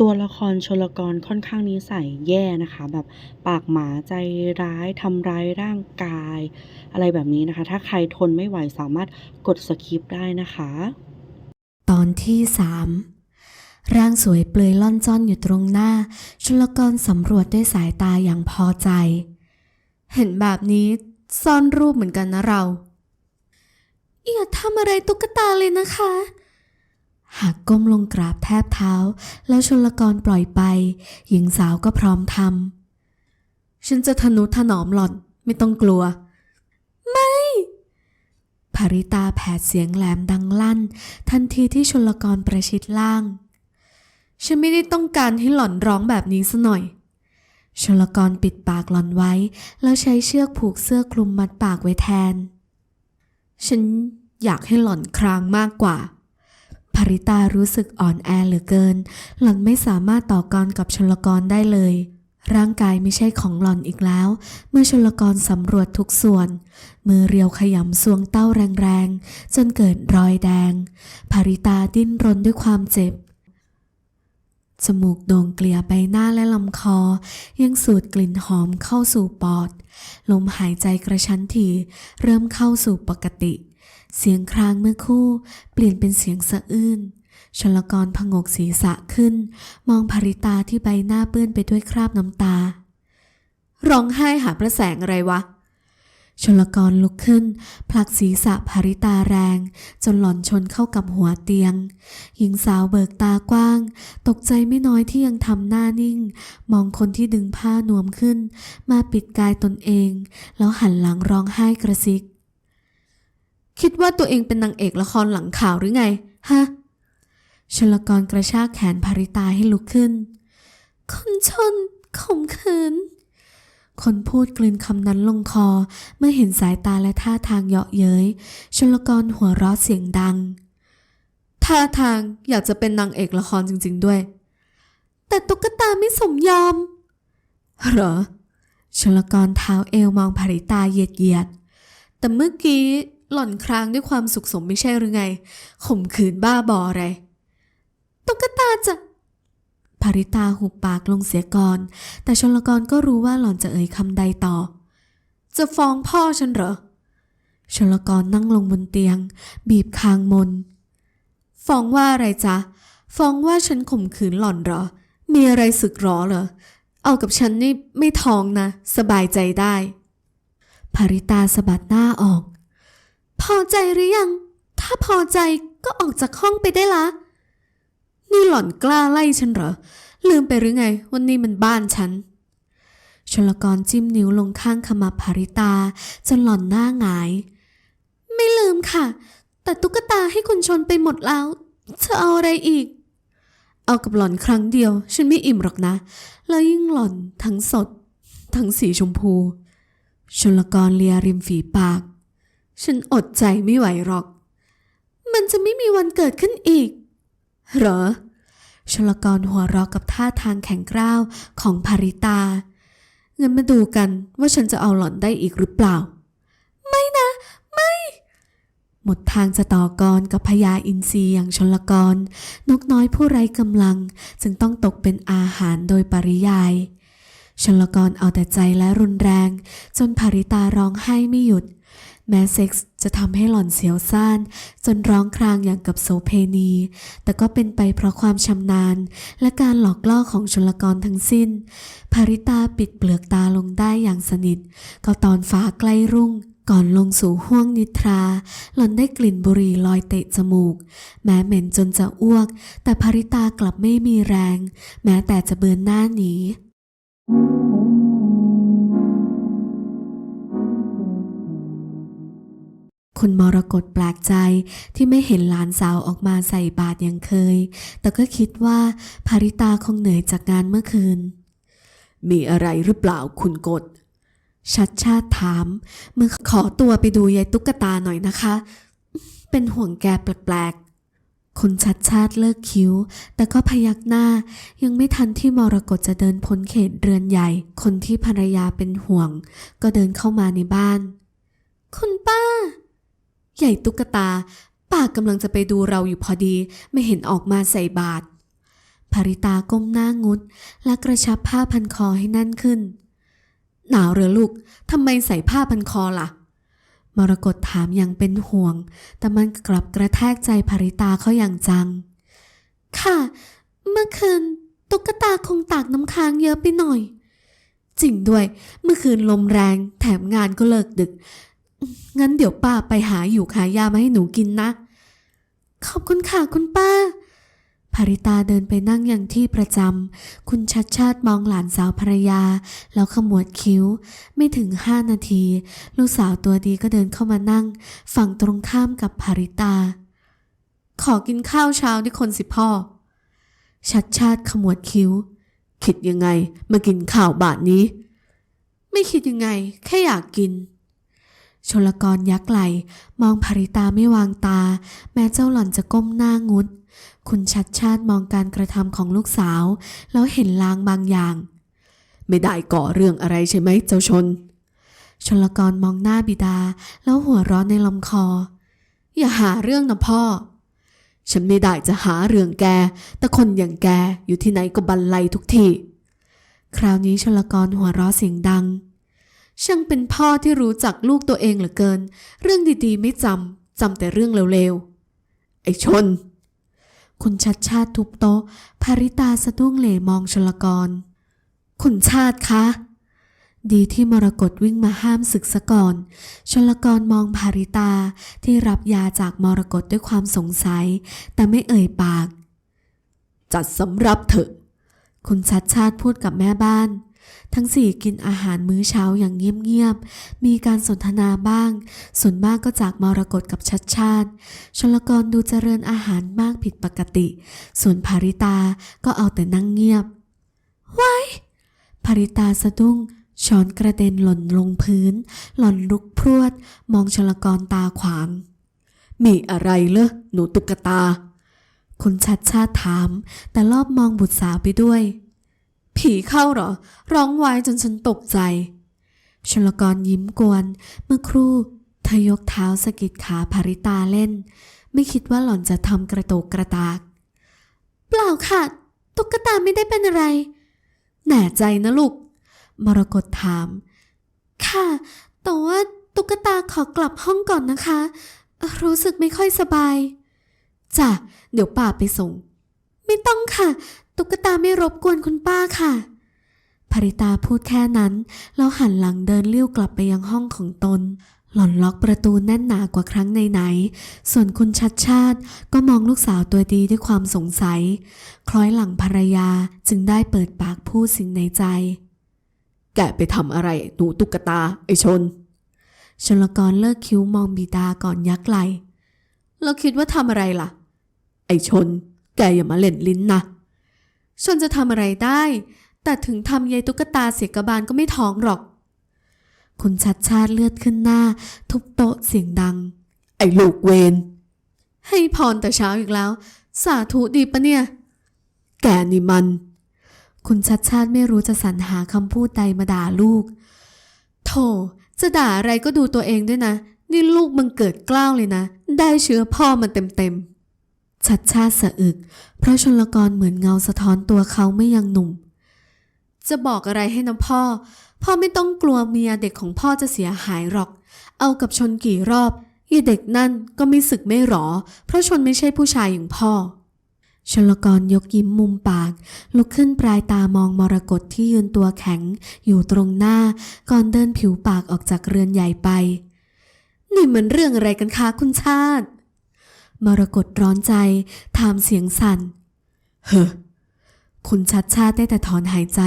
ตัวละครชลกรค่อนข้างนิสัยแย่นะคะ แบบปากหมาใจร้ายทำร้ายร่างกาย อะไรแบบนี้นะคะ ถ้าใครทนไม่ไหวสามารถกดสคิปได้นะคะ ตอนที่สามร่างสวยเปลือยล่อนจ้อนอยู่ตรงหน้า ชลกรสำรวจด้วยสายตาอย่างพอใจ เห็นแบบนี้ซ่อนรูปเหมือนกันนะเรา อย่าทำอะไรตุ๊กตาเลยนะคะ หากก้มลงกราบแทบเท้า แล้วชนลกรปล่อยไป หญิงสาวก็พร้อมทำฉันจะทนุถนอมหล่อนไม่ต้องกลัว ไม่ภริตาแผดเสียงแหลมดังลั่น ทันทีที่ชนลกรประชิดล่าง ฉันไม่ได้ต้องการให้หล่อนร้องแบบนี้ซะหน่อยชลกรปิดปากหล่อนไว้ แล้วใช้เชือกผูกเสื้อคลุมมัดปากไว้แทน ฉันอยากให้หล่อนครางมากกว่า ภริตารู้สึกอ่อนแอเหลือเกิน หล่อนไม่สามารถต่อกรกับชลกรได้เลย ร่างกายไม่ใช่ของหล่อนอีกแล้ว เมื่อชลกรสำรวจทุกส่วน มือเรียวขยำสวงเต้าแรงๆ จนเกิดรอยแดง ภริตาดิ้นรนด้วยความเจ็บจมูกโด่งเกลี่ยใบหน้าและลำคอ ยังสูดกลิ่นหอมเข้าสู่ปอด ลมหายใจกระชั้นทีเริ่มเข้าสู่ปกติ เสียงครางเมื่อคู่เปลี่ยนเป็นเสียงสะอื้นชลกรพงกศีรษะขึ้น มองภริตาที่ใบหน้าเปื้อนไปด้วยคราบน้ำตา ร้องไห้หาประแสงอะไรวะ ชลกรลุกขึ้น ผลักศีรษะภริตาแรง จนหล่อนชนเข้ากับหัวเตียง หญิงสาวเบิกตากว้าง ตกใจไม่น้อยที่ยังทำหน้านิ่ง มองคนที่ดึงผ้านวมขึ้น มาปิดกายตนเอง แล้วหันหลังร้องไห้กระซิก คิดว่าตัวเองเป็นนางเอกละครหลังข่าวหรือไง ฮะ ชลกรกระชากแขนภริตาให้ลุกขึ้น คนชนข่มขืน คนพูดกลืนคำนั้นลงคอ เมื่อเห็นสายตาและท่าทางเยาะเย้ย ชลกรหัวเราะเสียงดัง ท่าทางอยากจะเป็นนางเอกละครจริง ๆด้วย แต่ตุ๊กตาไม่สมยอม เหรอ ชลกรเท้าเอวมองภริตาเหยียดเหยียดๆแต่เมื่อกี้ หล่อนครางด้วยความสุขสมไม่ใช่หรือไง ข่มขืนบ้าบออะไร ตุ๊กตาจะภริตาหุบปากลงเสียก่อน แต่ชลกรก็รู้ว่าหล่อนจะเอ่ยคำใดต่อ จะฟ้องพ่อฉันเหรอชลกรนั่งลงบนเตียง บีบคางมน ฟ้องว่าอะไรจ๊ะ ฟ้องว่าฉันข่มขืนหล่อนเหรอ มีอะไรสึกหรอเหรอ เอากับฉันนี่ไม่ท้องนะ สบายใจได้ภริตาสะบัดหน้าออก พอใจหรือยัง ถ้าพอใจก็ออกจากห้องไปได้ละ นี่หล่อนกล้าไล่ฉันเหรอ ลืมไปหรือไงวันนี้มันบ้านฉัน ชลกรจิ้มนิ้วลงข้างขมับภริตา จนหล่อนหน้าหงาย ไม่ลืมค่ะ แต่ตุ๊กตาให้คุณชนไปหมดแล้วจะเอาอะไรอีก เอากับหล่อนครั้งเดียว ฉันไม่อิ่มหรอกนะ แล้วยิ่งหล่อนทั้งสด ทั้งสีชมพู ชลกรเลียริมฝีปาก ฉันอดใจไม่ไหวหรอก มันจะไม่มีวันเกิดขึ้นอีก เหรอ ชลกรหัวเราะกับท่าทางแข็งกร้าวของภริตาเงินมาดูกันว่าฉันจะเอาหล่อนได้อีกหรือเปล่า ไม่นะ ไม่ หมดทางจะต่อกรกับพญาอินทรีอย่างชลกร นกน้อยผู้ไร้กำลัง จึงต้องตกเป็นอาหารโดยปริยาย ชลกรเอาแต่ใจและรุนแรง จนภริตาร้องไห้ไม่หยุด แม้เซ็กส์จะทำให้หล่อนเสียวซ่าน จนร้องครางอย่างกับโสเพณี แต่ก็เป็นไปเพราะความชำนาญ และการหลอกล่อของชลกรทั้งสิ้นภริตาปิดเปลือกตาลงได้อย่างสนิท ก็ตอนฟ้าใกล้รุ่งก่อนลงสู่ห้วงนิทรา หล่อนได้กลิ่นบุหรี่ลอยเตะจมูก แม้เหม็นจนจะอ้วก แต่ภริตากลับไม่มีแรง แม้แต่จะเบือนหน้าหนี คุณมรกตแปลกใจที่ไม่เห็นหลานสาวออกมาใส่บาตรอย่างเคย แต่ก็คิดว่าภาริตาคงเหนื่อยจากงานเมื่อคืน มีอะไรหรือเปล่าคุณกฎชัดชาติถามเมื่อขอตัวไปดูยายตุ๊กตาหน่อยนะคะ เป็นห่วงแกแปลกๆ คุณชัดชาติเลิกคิ้ว แต่ก็พยักหน้า ยังไม่ทันที่มรกตจะเดินพ้นเขตเรือนใหญ่ คนที่ภรรยาเป็นห่วง ก็เดินเข้ามาในบ้าน คุณป้า ใหญ่ตุ๊กตาป้ากำลังจะไปดูเราอยู่พอดีไม่เห็นออกมาใส่บาตรภริตาก้มหน้างุด และกระชับผ้าพันคอให้แน่นขึ้น หนาวเหรอลูกทำไมใส่ผ้าพันคอล่ะ มรกตถามอย่างเป็นห่วง แต่มันกลับกระแทกใจภริตาเขาอย่างจัง ค่ะ เมื่อคืนตุ๊กตาคงตากน้ำค้างเยอะไปหน่อย จริงด้วย เมื่อคืนลมแรงแถมงานก็เลิกดึก งั้นเดี๋ยวป้าไปหาอยู่ขายยามาให้หนูกินนะ ขอบคุณค่ะคุณป้าภริตาเดินไปนั่งอย่างที่ประจำ คุณชัดชาติมองหลานสาวภรรยา แล้วขมวดคิ้ว ไม่ถึงห้านาที ลูกสาวตัวดีก็เดินเข้ามานั่ง ฝั่งตรงข้ามกับภริตา ขอกินข้าวเช้าด้วยคนสิพ่อ ชัดชาติขมวดคิ้ว คิดยังไง มากินข้าวบาทนี้ ไม่คิดยังไง แค่อยากกิน ชลกรยักไหล มองภริตาไม่วางตา แม้เจ้าหล่อนจะก้มหน้างุด คุณชัดชาติมองการกระทำของลูกสาว แล้วเห็นลางบางอย่าง ไม่ได้ก่อเรื่องอะไรใช่ไหมเจ้าชน ชลกรมองหน้าบิดา แล้วหัวร้อนในลำคอ อย่าหาเรื่องนะพ่อ ฉันไม่ได้จะหาเรื่องแก แต่คนอย่างแกอยู่ที่ไหนก็บันไลทุกที คราวนี้ชลกรหัวเราะเสียงดัง ช่างเป็นพ่อที่รู้จักลูกตัวเองเหลือเกิน เรื่องดีๆ ไม่จำจำแต่เรื่องเร็วๆ ไอ้ชน คุณชัดชาติทุบโต๊ะภาริตาสะดุ้งเหล่มองชลกร คุณชาติคะ ดีที่มรกตวิ่งมาห้ามศึกซะก่อน ชลกรมองภาริตาที่รับยาจากมรกตด้วยความสงสัย แต่ไม่เอ่ยปาก จัดสำรับเถอะ คุณชัดชาติพูดกับแม่บ้าน ทั้งสี่กินอาหารมื้อเช้าอย่างเงียบๆ มีการสนทนาบ้าง ส่วนมากก็จากมรกตกับชัดชาติ ชลกรดูเจริญอาหารมากผิดปกติ ส่วนภาริตาก็เอาแต่นั่งเงียบ ไว้ภาริตาสะดุ้ง ช้อนกระเด็นหล่นลงพื้น หล่อนลุกพรวด มองชลกรตาขวาง มีอะไรเลอหนูตุ๊กตา คุณชัดชาติถาม แต่รอบมองบุตรสาวไปด้วย ผีเข้าเหรอ ร้องไว้จนฉันตกใจ ชลกรยิ้มกวน เมื่อครู่เธอยกเท้าสะกิดขาภาริตาเล่น ไม่คิดว่าหล่อนจะทำกระโตกกระตาก เปล่าค่ะ ตุ๊กตาไม่ได้เป็นอะไร แน่ใจนะลูก มรกตถาม ค่ะ แต่ว่าตุ๊กตาขอกลับห้องก่อนนะคะ รู้สึกไม่ค่อยสบายจ้ะเดี๋ยวป้าไปส่ง ไม่ต้องค่ะ ตุ๊กตาไม่รบกวนคุณป้าค่ะ ภริตาพูดแค่นั้น แล้วหันหลังเดินเลี้ยวกลับไปยังห้องของตน หล่อนล็อกประตูแน่นหนากว่าครั้งไหนๆส่วนคุณชัดชาติก็มองลูกสาวตัวดีด้วยความสงสัย คล้อยหลังภรรยาจึงได้เปิดปากพูดสิ่งในใจ แกไปทำอะไรหนูตุ๊กตา ไอชนชลกรเลิกคิ้วมองบิดาก่อนยักไหลแล้วคิดว่าทำอะไรล่ะ ไอชน แกอย่ามาเล่นลิ้นนะ ชนจะทำอะไรได้ แต่ถึงทำยายตุ๊กตาเสียกบาลก็ไม่ท้องหรอก คุณชัดชาติเลือดขึ้นหน้า ทุบโต๊ะเสียงดัง ไอ้ลูกเวนให้พรแต่เช้าอีกแล้ว สาธุดีปะเนี่ย แกนี่มัน คุณชัดชาติไม่รู้จะสรรหาคำพูดใดมาด่าลูก โธ่จะด่าอะไรก็ดูตัวเองด้วยนะ นี่ลูกบังเกิดเกล้าวเลยนะ ได้เชื้อพ่อมันเต็มๆ ชัดชาติสะอึก เพราะชนลกรเหมือนเงาสะท้อนตัวเขาไม่ยังหนุ่ม จะบอกอะไรให้นะพ่อ พ่อไม่ต้องกลัวเมียเด็กของพ่อจะเสียหายหรอก เอากับชนกี่รอบยายเด็กนั่นก็ไม่สึกไม่หรอ เพราะชนไม่ใช่ผู้ชายอย่างพ่อชลกรยกยิ้มมุมปาก ลุกขึ้นปลายตามองมรกตที่ยืนตัวแข็ง อยู่ตรงหน้า ก่อนเดินผิวปากออกจากเรือนใหญ่ไป นี่มันเรื่องอะไรกันคะคุณชาติ มรกตร้อนใจ ถามเสียงสั่น เฮ้อ คุณชัดชาติได้แต่ถอนหายใจ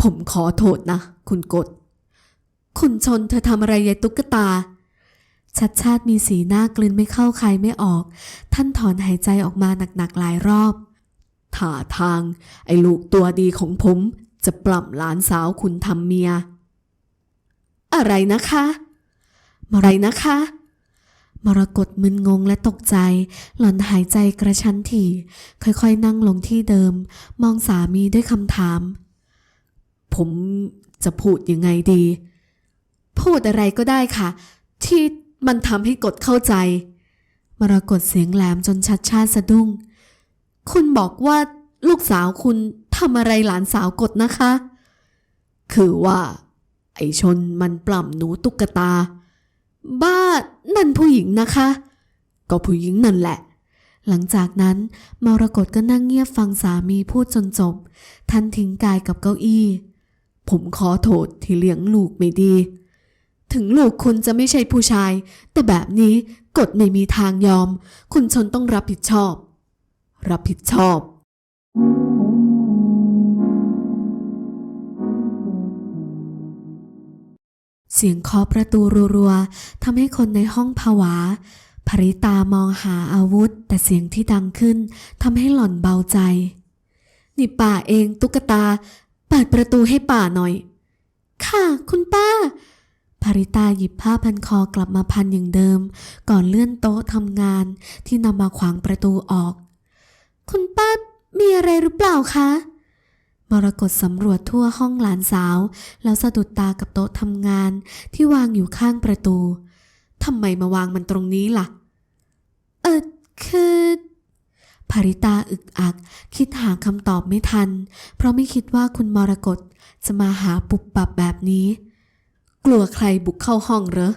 ผมขอโทษนะ คุณกด คุณชนเธอทำอะไรยายตุ๊กตา ชัดชาติมีสีหน้ากลืนไม่เข้าใครไม่ออก ท่านถอนหายใจออกมาหนักๆหลายรอบท่าทาง ไอ้ลูกตัวดีของผม จะปล่ำหลานสาวคุณทำเมีย อะไรนะคะ อะไรนะคะ มรกตมึนงงและตกใจ หล่อนหายใจกระชั้นถี่ ค่อยๆ นั่งลงที่เดิม มองสามีด้วยคำถาม ผมจะพูดยังไงดี พูดอะไรก็ได้ค่ะ ที่มันทำให้กดเข้าใจ มรกตเสียงแหลมจนชัดชาติสะดุ้ง คุณบอกว่าลูกสาวคุณทำอะไรหลานสาวกดนะคะ คือว่า ไอชนมันปล้ำหนูตุ๊กตา บ้า นั่นผู้หญิงนะคะ ก็ผู้หญิงนั่นแหละ หลังจากนั้นมรกตก็นั่งเงียบฟังสามีพูดจนจบ ท่านทิ้งกายกับเก้าอี้ ผมขอโทษที่เลี้ยงลูกไม่ดี ถึงลูกคุณจะไม่ใช่ผู้ชาย แต่แบบนี้กฎไม่มีทางยอม คุณชนต้องรับผิดชอบ รับผิดชอบ เสียงเคาะประตูรัวๆทำให้คนในห้องผวาภริตามองหาอาวุธ แต่เสียงที่ดังขึ้นทำให้หล่อนเบาใจ นี่ป่าเองตุ๊กตา เปิดประตูให้ป่าหน่อย ค่ะ คุณป้าภริตาหยิบผ้าพันคอกลับมาพันอย่างเดิม ก่อนเลื่อนโต๊ะทำงานที่นำมาขวางประตูออก คุณป้ามีอะไรหรือเปล่าคะ มรกตสำรวจทั่วห้องหลานสาว แล้วสะดุดตากับโต๊ะทำงานที่วางอยู่ข้างประตูทำไมมาวางมันตรงนี้ล่ะ เออคือภริตาอึกอัก คิดหาคำตอบไม่ทัน เพราะไม่คิดว่าคุณมรกตจะมาหาปุบปับแบบนี้ กลัวใครบุกเข้าห้องเหรอ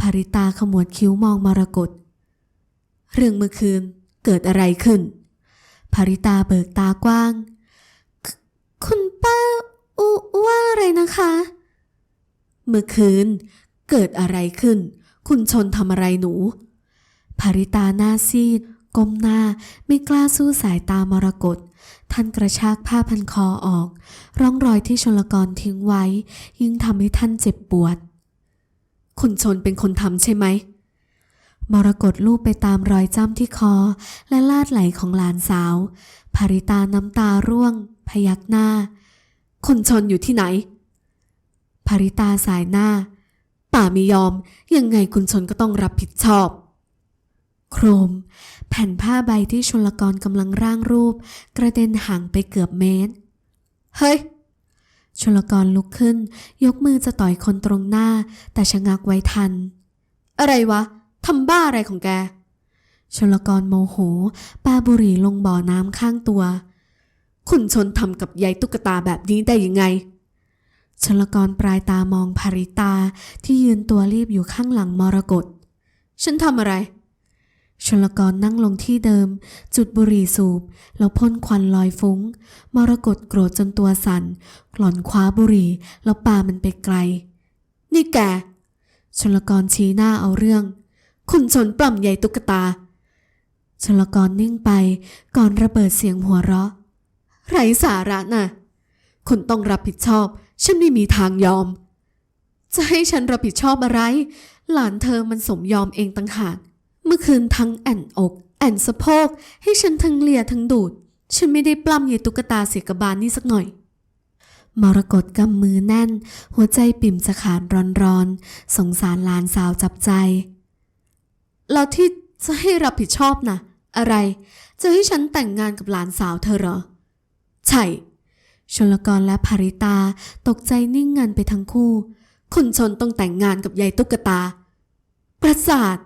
ภริตาขมวดคิ้วมองมรกตเรื่องเมื่อคืนเกิดอะไรขึ้นภริตาเบิกตากว้าง คุณป้าอุว่าอะไรนะคะ เมื่อคืน เกิดอะไรขึ้น คุณชนทำอะไรหนู ภาริตาหน้าซีดก้มหน้าไม่กล้าสู้สายตามรกตท่านกระชากผ้าพันคอออก ร่องรอยที่ชนลกรทิ้งไว้ ยิ่งทำให้ท่านเจ็บปวด คุณชนเป็นคนทำใช่ไหม มรกตลูบไปตามรอยจ้ำที่คอ และลาดไหลของหลานสาวภริตาน้ำตาร่วง พยักหน้า คนชนอยู่ที่ไหนภริตาสายหน้า ป่าไม่ยอม ยังไงคุณชนก็ต้องรับผิดชอบ โครม แผ่นผ้าใบที่ชลกรกำลังร่างรูป กระเด็นห่างไปเกือบเมตร เฮ้ยชลกรลุกขึ้น ยกมือจะต่อยคนตรงหน้า แต่ชะงักไว้ทัน อะไรวะ ทำบ้าอะไรของแก ชลกรโมโหปาบุหรี่ลงบ่อน้ำข้างตัวคุณชนทำกับยายตุ๊กตาแบบนี้ได้ยังไง ชลกรปลายตามองภริตาที่ยืนตัวรีบอยู่ข้างหลังมรกตฉันทำอะไรชลกรนั่งลงที่เดิม จุดบุหรี่สูบ แล้วพ่นควันลอยฟุง้ง มรกตโกรธจนตัวสั่นกล่อนคว้าบุหรี่ แล้วปามันไปไกล นี่แกชลกรชี้หน้าเอาเรื่อง คุณชนปล้ำใหญ่ตุ๊กตา ชลกรนิ่งไปก่อนระเบิดเสียงหัวเราะ ไรสาระน่ะคุณต้องรับผิดชอบ ฉันไม่มีทางยอม จะให้ฉันรับผิดชอบอะไร หลานเธอมันสมยอมเองต่างหาก เมื่อคืนทั้งแอนอกแอนสะโพกให้ฉันทั้งเลียทั้งดูด ฉันไม่ได้ปล้ำยายตุ๊กตาเสียกบาลนี่สักหน่อย มรกตกำมือแน่น หัวใจปิ่มจะขาดร้อนๆ สงสารหลานสาวจับใจ แล้วที่จะให้รับผิดชอบนะอะไร จะให้ฉันแต่งงานกับหลานสาวเธอเหรอ ใช่ ชนลกรและภริตาตกใจนิ่งงันไปทั้งคู่ คนชนต้องแต่งงานกับยายตุ๊กตา ประสาท